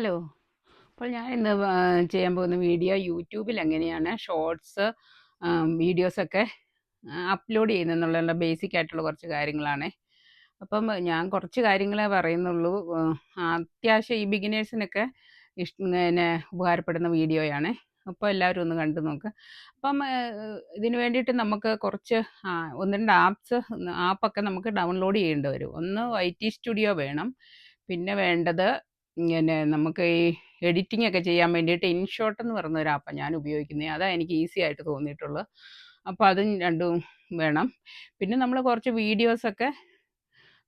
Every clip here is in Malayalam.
ഹലോ അപ്പോൾ ഞാൻ ഇന്ന് ചെയ്യാൻ പോകുന്ന വീഡിയോ യൂട്യൂബിൽ എങ്ങനെയാണ് ഷോർട്സ് വീഡിയോസൊക്കെ അപ്ലോഡ് ചെയ്യുന്നതെന്നുള്ള ബേസിക് ആയിട്ടുള്ള കുറച്ച് കാര്യങ്ങളാണ്. അപ്പം ഞാൻ കുറച്ച് കാര്യങ്ങളെ പറയുന്നുള്ളൂ. അത്യാവശ്യം ഈ ബിഗിനേഴ്സിനൊക്കെ ഇഷ്ട പിന്നെ ഉപകാരപ്പെടുന്ന വീഡിയോയാണ്. അപ്പോൾ എല്ലാവരും ഒന്ന് കണ്ടു നോക്ക്. അപ്പം ഇതിന് വേണ്ടിയിട്ട് നമുക്ക് കുറച്ച് ഒന്ന് രണ്ട് ആപ്സ് ആപ്പൊക്കെ നമുക്ക് ഡൗൺലോഡ് ചെയ്യേണ്ടി വരും. ഒന്ന് ഐ ടി സ്റ്റുഡിയോ വേണം. പിന്നെ വേണ്ടത് ഇങ്ങനെ നമുക്ക് ഈ എഡിറ്റിംഗ് ഒക്കെ ചെയ്യാൻ വേണ്ടിയിട്ട് ഇൻഷോട്ട് എന്ന് പറയുന്ന ഒരു ആപ്പാണ് ഞാൻ ഉപയോഗിക്കുന്നത് അതാണ് എനിക്ക് ഈസി ആയിട്ട് തോന്നിയിട്ടുള്ളത്. അപ്പോൾ അതും രണ്ടും വേണം. പിന്നെ നമ്മൾ കുറച്ച് വീഡിയോസൊക്കെ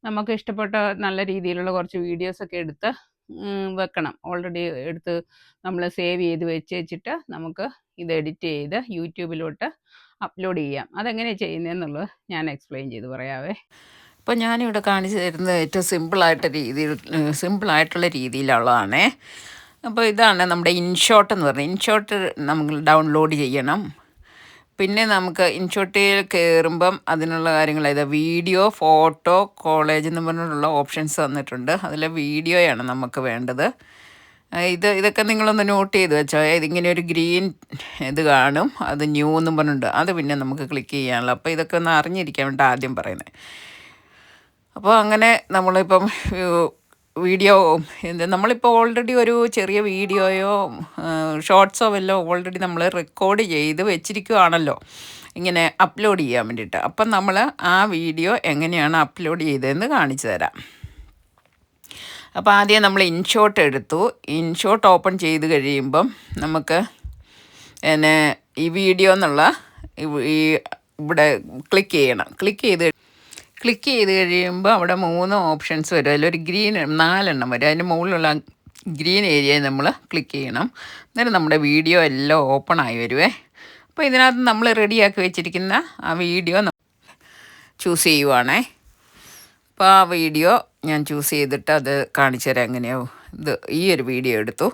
നമുക്ക് ഇഷ്ടപ്പെട്ട നല്ല രീതിയിലുള്ള കുറച്ച് വീഡിയോസൊക്കെ എടുത്ത് വെക്കണം. ഓൾറെഡി എടുത്ത് നമ്മൾ സേവ് ചെയ്ത് വെച്ച് വെച്ചിട്ട് നമുക്ക് ഇത് എഡിറ്റ് ചെയ്ത് യൂട്യൂബിലോട്ട് അപ്ലോഡ് ചെയ്യാം. അതെങ്ങനെയാണ് ചെയ്യുന്നതെന്നുള്ളത് ഞാൻ എക്സ്പ്ലെയിൻ ചെയ്ത് പറയാവേ. ഇപ്പോൾ ഞാനിവിടെ കാണിച്ചു തരുന്നത് ഏറ്റവും സിമ്പിളായിട്ട് രീതിയിൽ സിമ്പിളായിട്ടുള്ള രീതിയിലുള്ളതാണേ. അപ്പോൾ ഇതാണ് നമ്മുടെ ഇൻഷോട്ട് എന്ന് പറയുന്നത് ഇൻഷോട്ട് നമുക്ക് ഡൗൺലോഡ് ചെയ്യണം. പിന്നെ നമുക്ക് ഇൻഷോട്ടിൽ കയറുമ്പം അതിനുള്ള കാര്യങ്ങൾ അതായത് വീഡിയോ ഫോട്ടോ കോളേജ് എന്ന് പറഞ്ഞിട്ടുള്ള ഓപ്ഷൻസ് തന്നിട്ടുണ്ട്. അതിലെ വീഡിയോയാണ് നമുക്ക് വേണ്ടത്. ഇത് ഇതൊക്കെ നിങ്ങളൊന്ന് നോട്ട് ചെയ്ത് വെച്ചോ. ഇതിങ്ങനെ ഒരു ഗ്രീൻ ഇത് കാണും. അത് ന്യൂ എന്നും പറഞ്ഞിട്ടുണ്ട്. അത് പിന്നെ നമുക്ക് ക്ലിക്ക് ചെയ്യാനുള്ള. അപ്പോൾ ഇതൊക്കെ ഒന്ന് അറിഞ്ഞിരിക്കാൻ വേണ്ടി ആദ്യം പറയുന്നത്. അപ്പോൾ അങ്ങനെ നമ്മളിപ്പം വീഡിയോ എന്ത് നമ്മളിപ്പോൾ ഓൾറെഡി ഒരു ചെറിയ വീഡിയോയോ ഷോർട്സോ വല്ലോ ഓൾറെഡി നമ്മൾ റെക്കോർഡ് ചെയ്ത് വെച്ചിരിക്കുവാണല്ലോ. ഇങ്ങനെ അപ്ലോഡ് ചെയ്യാൻ വേണ്ടിയിട്ട്. അപ്പം നമ്മൾ ആ വീഡിയോ എങ്ങനെയാണ് അപ്ലോഡ് ചെയ്തതെന്ന് കാണിച്ചു തരാം. അപ്പോൾ ആദ്യം നമ്മൾ ഇൻഷോട്ട് എടുത്തു. ഇൻഷോട്ട് ഓപ്പൺ ചെയ്ത് കഴിയുമ്പം നമുക്ക് എന്നെ ഈ വീഡിയോ എന്നുള്ള ഈ ഇവിടെ ക്ലിക്ക് ചെയ്യണം. ക്ലിക്ക് ചെയ്ത് ക്ലിക്ക് ചെയ്ത് കഴിയുമ്പോൾ അവിടെ മൂന്ന് ഓപ്ഷൻസ് വരും. അതിലൊരു ഗ്രീൻ നാലെണ്ണം വരും. അതിന്റെ മുകളിലുള്ള ഗ്രീൻ ഏരിയയിൽ നമ്മൾ ക്ലിക്ക് ചെയ്യണം. അന്നേരം നമ്മുടെ വീഡിയോ എല്ലാം ഓപ്പൺ ആയി വരുവേ. അപ്പോൾ ഇതിനകത്ത് നമ്മൾ റെഡിയാക്കി വെച്ചിരിക്കുന്ന ആ വീഡിയോ ചൂസ് ചെയ്യുവാണേ. അപ്പോൾ ആ വീഡിയോ ഞാൻ ചൂസ് ചെയ്തിട്ട് അത് കാണിച്ചു തരാം എങ്ങനെയാവും. ഇത് ഈ ഒരു വീഡിയോ എടുത്തു.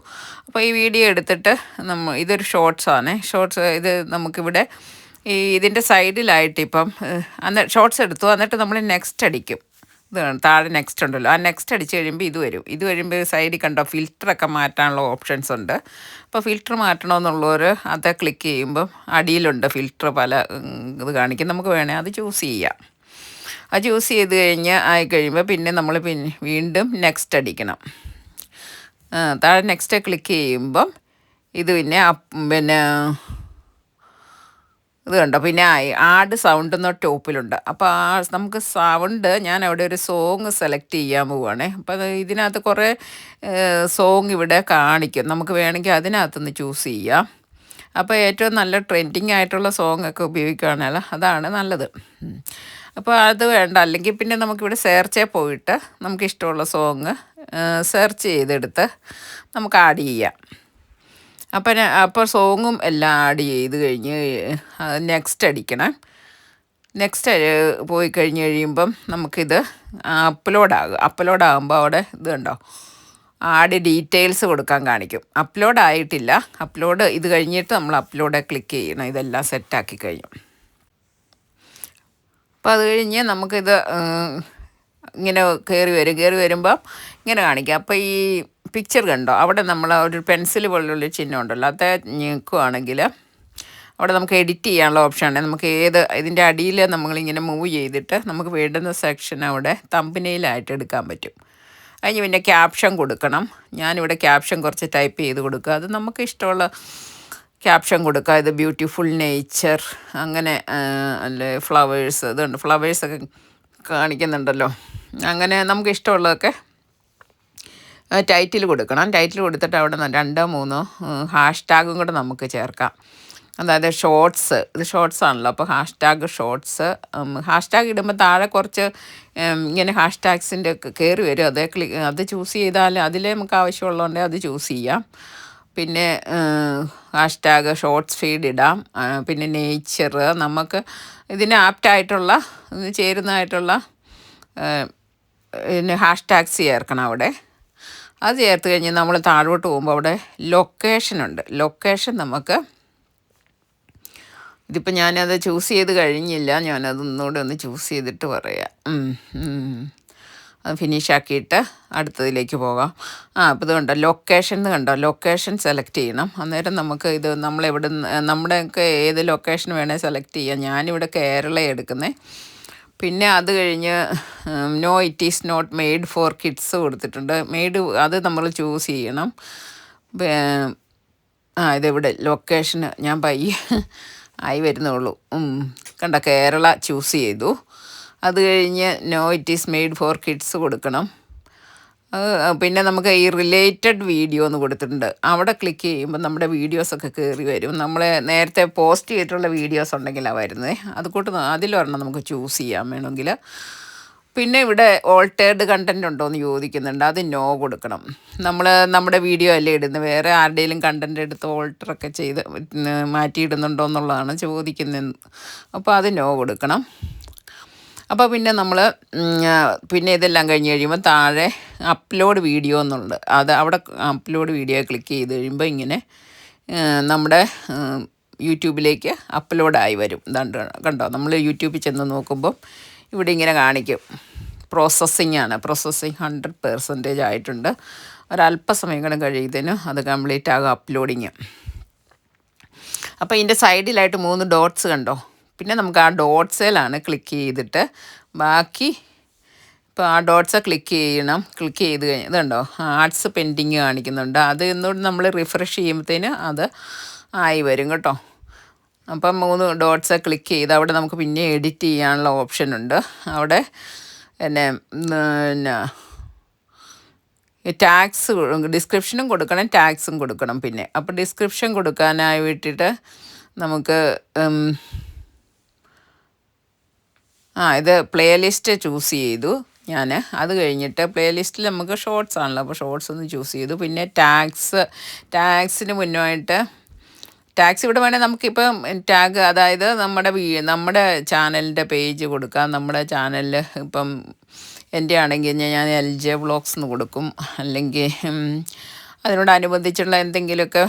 അപ്പോൾ ഈ വീഡിയോ എടുത്തിട്ട് നമ്മൾ ഇതൊരു ഷോർട്സ് ആണ്. ഷോർട്സ് ഇത് നമുക്കിവിടെ ഈ ഇതിന്റെ സൈഡിലായിട്ട് ഇപ്പം അന്ന് ഷോർട്ട്സ് എടുത്തു. എന്നിട്ട് നമ്മൾ നെക്സ്റ്റ് അടിക്കും. ഇത് താഴെ നെക്സ്റ്റ് ഉണ്ടല്ലോ. ആ നെക്സ്റ്റ് അടിച്ച് കഴിയുമ്പോൾ ഇത് വരും. ഇത് വരുമ്പോൾ സൈഡിൽ കണ്ടോ ഫിൽറ്ററൊക്കെ മാറ്റാനുള്ള ഓപ്ഷൻസ് ഉണ്ട്. അപ്പോൾ ഫിൽറ്റർ മാറ്റണമെന്നുള്ളവർ അത് ക്ലിക്ക് ചെയ്യുമ്പം അടിയിലുണ്ട് ഫിൽറ്റർ പല ഇത് കാണിക്കും. നമുക്ക് വേണേൽ അത് ചൂസ് ചെയ്യാം. അത് ചൂസ് ചെയ്ത് കഴിഞ്ഞ് ആയി കഴിയുമ്പോൾ പിന്നെ നമ്മൾ പിന്നെ വീണ്ടും നെക്സ്റ്റ് അടിക്കണം. താഴെ നെക്സ്റ്റ് ക്ലിക്ക് ചെയ്യുമ്പം ഇത് പിന്നെ പിന്നെ ഇത് കണ്ടോ? പിന്നെ ആഡ് സൗണ്ട് എന്ന ടോപ്പിലുണ്ട് അപ്പോൾ ആ നമുക്ക് സൗണ്ട് ഞാൻ അവിടെ ഒരു സോങ് സെലക്ട് ചെയ്യാൻ പോവുകയാണേ അപ്പോൾ അത് ഇതിനകത്ത് കുറേ സോങ് ഇവിടെ കാണിക്കും. നമുക്ക് വേണമെങ്കിൽ അതിനകത്തുനിന്ന് ചൂസ് ചെയ്യാം. അപ്പോൾ ഏറ്റവും നല്ല ട്രെൻഡിങ് ആയിട്ടുള്ള സോങ് ഒക്കെ ഉപയോഗിക്കുകയാണെങ്കിൽ അതാണ് നല്ലത്. അപ്പോൾ അത് വേണ്ട. അല്ലെങ്കിൽ പിന്നെ നമുക്കിവിടെ സെർച്ചേ പോയിട്ട് നമുക്ക് ഇഷ്ടമുള്ള സോങ് സെർച്ച് ചെയ്തെടുത്ത് നമുക്ക് ആഡ് ചെയ്യാം. അപ്പം അപ്പോൾ സോങ്ങും എല്ലാം ആഡ് ചെയ്ത് കഴിഞ്ഞ് നെക്സ്റ്റ് അടിക്കണം. നെക്സ്റ്റ് പോയി കഴിഞ്ഞ് കഴിയുമ്പം നമുക്കിത് അപ്ലോഡ് ആകും അപ്ലോഡ് ആകുമ്പോൾ അവിടെ ഇത് കണ്ടോ? ആഡ് ഡീറ്റെയിൽസ് കൊടുക്കാൻ കാണിക്കും. അപ്ലോഡ് ആയിട്ടില്ല. അപ്ലോഡ് ഇത് കഴിഞ്ഞിട്ട് നമ്മൾ അപ്ലോഡ് ക്ലിക്ക് ചെയ്യണം. ഇതെല്ലാം സെറ്റാക്കി കഴിഞ്ഞു. അപ്പോൾ അത് കഴിഞ്ഞ് നമുക്കിത് ഇങ്ങനെ കയറി വരും. കയറി വരുമ്പം ഇങ്ങനെ കാണിക്കാം. അപ്പോൾ ഈ പിക്ചർ കണ്ടോ? അവിടെ നമ്മൾ ഒരു പെൻസിൽ പോലുള്ള ചിഹ്നം ഉണ്ടല്ലോ. അത് ഞെക്കുവാണെങ്കിൽ അവിടെ നമുക്ക് എഡിറ്റ് ചെയ്യാനുള്ള ഓപ്ഷൻ ഉണ്ട് നമുക്ക് ഏത് ഇതിന്റെ അടിയിൽ നമ്മളിങ്ങനെ മൂവ് ചെയ്തിട്ട് നമുക്ക് വേണ്ടുന്ന സെക്ഷൻ അവിടെ തമ്പനയിലായിട്ട് എടുക്കാൻ പറ്റും. അതിന് പിന്നെ ക്യാപ്ഷൻ കൊടുക്കണം. ഞാനിവിടെ ക്യാപ്ഷൻ കുറച്ച് ടൈപ്പ് ചെയ്ത് കൊടുക്കുക. അത് നമുക്ക് ഇഷ്ടമുള്ള ക്യാപ്ഷൻ കൊടുക്കുക. ഇത് ബ്യൂട്ടിഫുൾ നേച്ചർ അങ്ങനെ അല്ലേ ഫ്ലവേഴ്സ് ഇതുണ്ട്. ഫ്ലവേഴ്സൊക്കെ കാണിക്കുന്നുണ്ടല്ലോ. അങ്ങനെ നമുക്ക് ഇഷ്ടമുള്ളതൊക്കെ ടൈറ്റിൽ കൊടുക്കണം. ടൈറ്റിൽ കൊടുത്തിട്ട് അവിടെ രണ്ടോ മൂന്നോ ഹാഷ്ടാഗും കൂടെ നമുക്ക് ചേർക്കാം. അതായത് ഷോർട്സ് ഇത് ഷോർട്സ് ആണല്ലോ. അപ്പോൾ ഹാഷ്ടാഗ് ഷോർട്സ് ഹാഷ്ടാഗ് ഇടുമ്പോൾ താഴെ കുറച്ച് ഇങ്ങനെ ഹാഷ്ടാഗ്സിന്റെ കയറി വരും. അത് ക്ലിക്ക് അത് ചൂസ് ചെയ്താൽ അതിലേ നമുക്ക് ആവശ്യമുള്ളതുകൊണ്ട് അത് ചൂസ് ചെയ്യാം. പിന്നെ ഹാഷ്ടാഗ് ഷോർട്സ് ഫീഡ് ഇടാം. പിന്നെ നേച്ചർ നമുക്ക് ഇതിന് ആപ്റ്റായിട്ടുള്ള ചേരുന്നതായിട്ടുള്ള പിന്നെ ഹാഷ് ടാഗ്സ് ചേർക്കണം അവിടെ. അത് ചേർത്ത് കഴിഞ്ഞ് നമ്മൾ താഴോട്ട് പോകുമ്പോൾ അവിടെ ലൊക്കേഷൻ ഉണ്ട്. ലൊക്കേഷൻ നമുക്ക് ഇതിപ്പോൾ ഞാനത് ചൂസ് ചെയ്ത് കഴിഞ്ഞില്ല. ഞാനത് ഒന്നുകൂടെ ഒന്ന് ചൂസ് ചെയ്തിട്ട് പറയാം. അത് ഫിനിഷ് ആക്കിയിട്ട് അടുത്തതിലേക്ക് പോകാം. ആ അപ്പോൾ ഇത് കണ്ടോ? ലൊക്കേഷൻ എന്ന് കണ്ടോ? ലൊക്കേഷൻ സെലക്ട് ചെയ്യണം. അന്നേരം നമുക്ക് ഇത് നമ്മളെവിടെ നമ്മുടെയൊക്കെ ഏത് ലൊക്കേഷൻ വേണേൽ സെലക്ട് ചെയ്യാം. ഞാനിവിടെ കേരള എടുക്കുന്നത് പിന്നെ അത് കഴിഞ്ഞ് no it is not made for kids കൊടുത്തിട്ടുണ്ട്. മെയ്ഡ് അത് നമ്മൾ ചൂസ് ചെയ്യണം. ആ ഇതെവിടെ? ലൊക്കേഷന് ഞാൻ പയ്യെ ആയി വരുന്നുള്ളൂ. കണ്ട കേരള ചൂസ് ചെയ്തു. അത് കഴിഞ്ഞ് no it is made for kids കൊടുക്കണം. പിന്നെ നമുക്ക് ഈ റിലേറ്റഡ് വീഡിയോ എന്ന് കൊടുത്തിട്ടുണ്ട്. അവിടെ ക്ലിക്ക് ചെയ്യുമ്പോൾ നമ്മുടെ വീഡിയോസൊക്കെ കയറി വരും. നമ്മൾ നേരത്തെ പോസ്റ്റ് ചെയ്തിട്ടുള്ള വീഡിയോസ് ഉണ്ടെങ്കിലാണ് വരുന്നത് അതുകൂട്ട് അതിലൊരെണ്ണം നമുക്ക് ചൂസ് ചെയ്യാൻ വേണമെങ്കിൽ പിന്നെ ഇവിടെ ഓൾട്ടേർഡ് കണ്ടന്റ് ഉണ്ടോ എന്ന് ചോദിക്കുന്നുണ്ട്. അത് നോ കൊടുക്കണം. നമ്മൾ നമ്മുടെ വീഡിയോ അല്ലേ ഇടുന്നത്? വേറെ ആരുടെയും കണ്ടന്റ് എടുത്ത് ഓൾട്ടറൊക്കെ ചെയ്ത് മാറ്റിയിടുന്നുണ്ടോ എന്നുള്ളതാണ് ചോദിക്കുന്നത് അപ്പോൾ അത് നോ കൊടുക്കണം. അപ്പോൾ പിന്നെ നമ്മൾ പിന്നെ ഇതെല്ലാം കഴിഞ്ഞ് കഴിയുമ്പോൾ താഴെ അപ്ലോഡ് വീഡിയോ എന്നുണ്ട്. അത് അവിടെ അപ്ലോഡ് വീഡിയോ ക്ലിക്ക് ചെയ്ത് കഴിയുമ്പോൾ ഇങ്ങനെ നമ്മുടെ യൂട്യൂബിലേക്ക് അപ്ലോഡായി വരും. ഇതാണ്ട് കണ്ടോ? നമ്മൾ യൂട്യൂബിൽ ചെന്ന് നോക്കുമ്പോൾ ഇവിടെ ഇങ്ങനെ കാണിക്കും. പ്രോസസ്സിംഗ് ആണ്. പ്രോസസ്സിങ് ഹൺഡ്രഡ് പെർസെന്റേജ് ആയിട്ടുണ്ട്. ഒരല്പസമയം കൂടെ കഴിയുന്നതിന് അത് കംപ്ലീറ്റ് ആകും അപ്ലോഡിങ് അപ്പോൾ ഇതിന്റെ സൈഡിലായിട്ട് മൂന്ന് ഡോട്ട്സ് കണ്ടോ? പിന്നെ നമുക്ക് ആ ഡോട്ട്സിലാണ് ക്ലിക്ക് ചെയ്തിട്ട് ബാക്കി ഇപ്പോൾ ആ ഡോട്ട്സ് ക്ലിക്ക് ചെയ്യണം. ക്ലിക്ക് ചെയ്ത് കഴിഞ്ഞാൽ ഇതുണ്ടോ ആർട്സ് പെൻഡിങ് കാണിക്കുന്നുണ്ട്. അത് എന്നോട് നമ്മൾ റിഫ്രഷ് ചെയ്യുമ്പോഴത്തേന് അത് ആയി വരും കേട്ടോ. അപ്പം മൂന്ന് ഡോട്ട്സ് ക്ലിക്ക് ചെയ്ത് അവിടെ നമുക്ക് പിന്നെ എഡിറ്റ് ചെയ്യാനുള്ള ഓപ്ഷൻ ഉണ്ട്. അവിടെ പിന്നെ ഉം, പിന്നെ ടാക്സ് ഡിസ്ക്രിപ്ഷനും കൊടുക്കണം ടാക്സും കൊടുക്കണം പിന്നെ. അപ്പോൾ ഡിസ്ക്രിപ്ഷൻ കൊടുക്കാനായി വിട്ടിട്ട് നമുക്ക് ആ ഇത് പ്ലേലിസ്റ്റ് ചൂസ് ചെയ്തു ഞാൻ അത് കഴിഞ്ഞിട്ട് പ്ലേലിസ്റ്റിൽ നമുക്ക് ഷോർട്സ് ആണല്ലോ. അപ്പോൾ ഷോർട്സ് ഒന്ന് ചൂസ് ചെയ്തു. പിന്നെ ടാക്സ് ടാക്സിന് മുന്നോയിട്ട് ടാക്സ് ഇവിടെ വേണേൽ നമുക്കിപ്പം ടാഗ് അതായത് നമ്മുടെ വീ നമ്മുടെ ചാനലിന്റെ പേജ് കൊടുക്കാം. നമ്മുടെ ചാനലിൽ ഇപ്പം എന്റെ ആണെങ്കിൽ ഞാൻ എൽ ജെ വ്ളോഗ്സ് എന്ന് കൊടുക്കും. അല്ലെങ്കിൽ അതിനോടനുബന്ധിച്ചുള്ള എന്തെങ്കിലുമൊക്കെ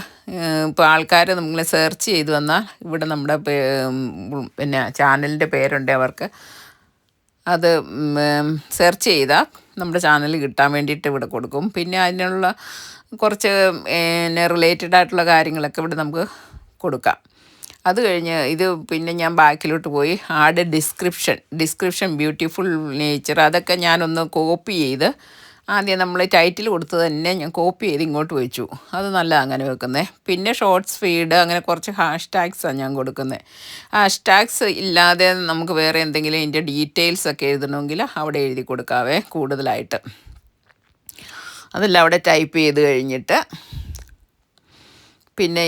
ഇപ്പോൾ ആൾക്കാർ നമ്മൾ സെർച്ച് ചെയ്തു വന്നാൽ ഇവിടെ നമ്മുടെ പിന്നെ ചാനലിന്റെ പേരുണ്ട് അവർക്ക്. അത് സെർച്ച് ചെയ്താൽ നമ്മുടെ ചാനൽ കിട്ടാൻ വേണ്ടിയിട്ട് ഇവിടെ കൊടുക്കും. പിന്നെ അതിനുള്ള കുറച്ച് പിന്നെ റിലേറ്റഡ് ആയിട്ടുള്ള കാര്യങ്ങളൊക്കെ ഇവിടെ നമുക്ക് കൊടുക്കാം. അത് കഴിഞ്ഞ് ഇത് പിന്നെ ഞാൻ ബാക്കിലോട്ട് പോയി. Add description description beautiful nature അതൊക്കെ ഞാനൊന്ന് കോപ്പി ചെയ്ത് ആദ്യം നമ്മൾ ടൈറ്റിൽ കൊടുത്തത് തന്നെ ഞാൻ കോപ്പി ചെയ്ത് ഇങ്ങോട്ട് വെച്ചു. അത് നല്ല അങ്ങനെ വെക്കുന്നത് പിന്നെ ഷോർട്ട്സ് ഫീഡ് അങ്ങനെ കുറച്ച് ഹാഷ് ടാഗ്സാണ് ഞാൻ കൊടുക്കുന്നത് ഹാഷ് ടാഗ്സ് ഇല്ലാതെ നമുക്ക് വേറെ എന്തെങ്കിലും ഇതിന്റെ ഡീറ്റെയിൽസ് ഒക്കെ എഴുതണമെങ്കിൽ അവിടെ എഴുതി കൊടുക്കാവേ കൂടുതലായിട്ട്. അതെല്ലാം അവിടെ ടൈപ്പ് ചെയ്ത് കഴിഞ്ഞിട്ട് പിന്നെ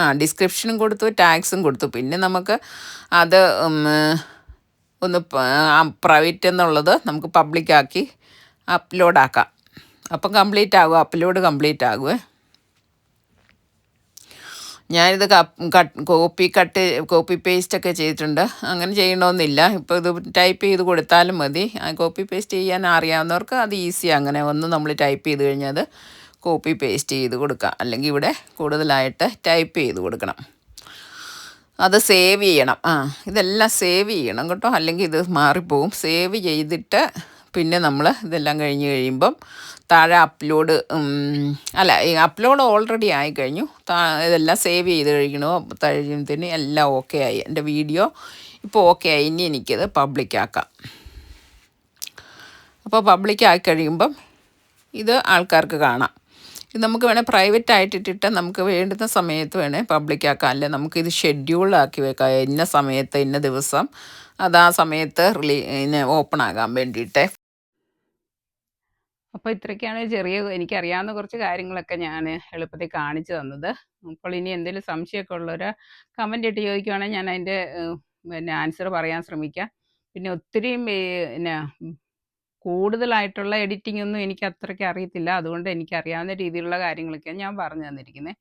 ആ ഡിസ്ക്രിപ്ഷനും കൊടുത്തു ടാക്സും കൊടുത്തു. പിന്നെ നമുക്ക് അത് ഒന്ന് പ്രൈവറ്റ് എന്നുള്ളത് നമുക്ക് പബ്ലിക്കാക്കി അപ്ലോഡ് ആക്കാം അപ്പം കംപ്ലീറ്റ് ആകും അപ്ലോഡ് കംപ്ലീറ്റ് ആകുമേ ഞാനിത് cut copy cut copy paste ഒക്കെ ചെയ്തിട്ടുണ്ട്. അങ്ങനെ ചെയ്യണമെന്നില്ല ഇപ്പോൾ ഇത് ടൈപ്പ് ചെയ്ത് കൊടുത്താലും മതി. കോപ്പി പേസ്റ്റ് ചെയ്യാൻ അറിയാവുന്നവർക്ക് അത് ഈസി അങ്ങനെ ഒന്ന് നമ്മൾ ടൈപ്പ് ചെയ്ത് കഴിഞ്ഞാൽ കോപ്പി പേസ്റ്റ് ചെയ്ത് കൊടുക്കാം. അല്ലെങ്കിൽ ഇവിടെ കൂടുതലായിട്ട് ടൈപ്പ് ചെയ്ത് കൊടുക്കണം. അത് സേവ് ചെയ്യണം. ആ ഇതെല്ലാം സേവ് ചെയ്യണം കേട്ടോ. അല്ലെങ്കിൽ ഇത് മാറിപ്പോവും. സേവ് ചെയ്തിട്ട് പിന്നെ നമ്മൾ ഇതെല്ലാം കഴിഞ്ഞ് കഴിയുമ്പം താഴെ അപ്ലോഡ് അല്ല അപ്ലോഡ് ഓൾറെഡി ആയി കഴിഞ്ഞു. ഇതെല്ലാം സേവ് ചെയ്ത് കഴിക്കണോ കഴിയുമ്പത്തിന് എല്ലാം ഓക്കെ ആയി. എന്റെ വീഡിയോ ഇപ്പോൾ ഓക്കെ ആയി. ഇനി എനിക്കത് പബ്ലിക്കാക്കാം അപ്പോൾ പബ്ലിക് ആക്കി കഴിയുമ്പം ഇത് ആൾക്കാർക്ക് കാണാം. ഇത് നമുക്ക് വേണേൽ പ്രൈവറ്റ് ആയിട്ട് ഇട്ടിട്ട് നമുക്ക് വേണ്ടുന്ന സമയത്ത് വേണേൽ പബ്ലിക് അല്ലെ നമുക്ക് ഇത് ഷെഡ്യൂളാക്കി വെക്കാം. ഇന്ന സമയത്ത് ഇന്ന ദിവസം. അത് ആ സമയത്ത് റിലീ ഓപ്പൺ ആകാൻ വേണ്ടിയിട്ട്. അപ്പോൾ ഇത്രയൊക്കെയാണ് ചെറിയ എനിക്കറിയാവുന്ന കുറച്ച് കാര്യങ്ങളൊക്കെ ഞാൻ എളുപ്പത്തിൽ കാണിച്ചു തന്നത്. അപ്പോൾ ഇനി എന്തെങ്കിലും സംശയമൊക്കെ ഉള്ളവർ കമന്റ് ഇട്ട് ചോദിക്കുവാണെങ്കിൽ ഞാൻ അതിന്റെ പിന്നെ ആൻസർ പറയാൻ ശ്രമിക്കാം. പിന്നെ ഒത്തിരിയും ഏ, പിന്നെ കൂടുതലായിട്ടുള്ള എഡിറ്റിംഗ് ഒന്നും എനിക്ക് അത്രയ്ക്ക് അറിയത്തില്ല. അതുകൊണ്ട് എനിക്കറിയാവുന്ന രീതിയിലുള്ള കാര്യങ്ങളൊക്കെയാണ് ഞാൻ പറഞ്ഞു തന്നിരിക്കുന്നത്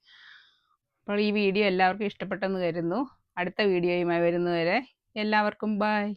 അപ്പോൾ ഈ വീഡിയോ എല്ലാവർക്കും ഇഷ്ടപ്പെട്ടെന്ന് കരുതുന്നു. അടുത്ത വീഡിയോയുമായി വരുന്നവരെ എല്ലാവർക്കും ബൈ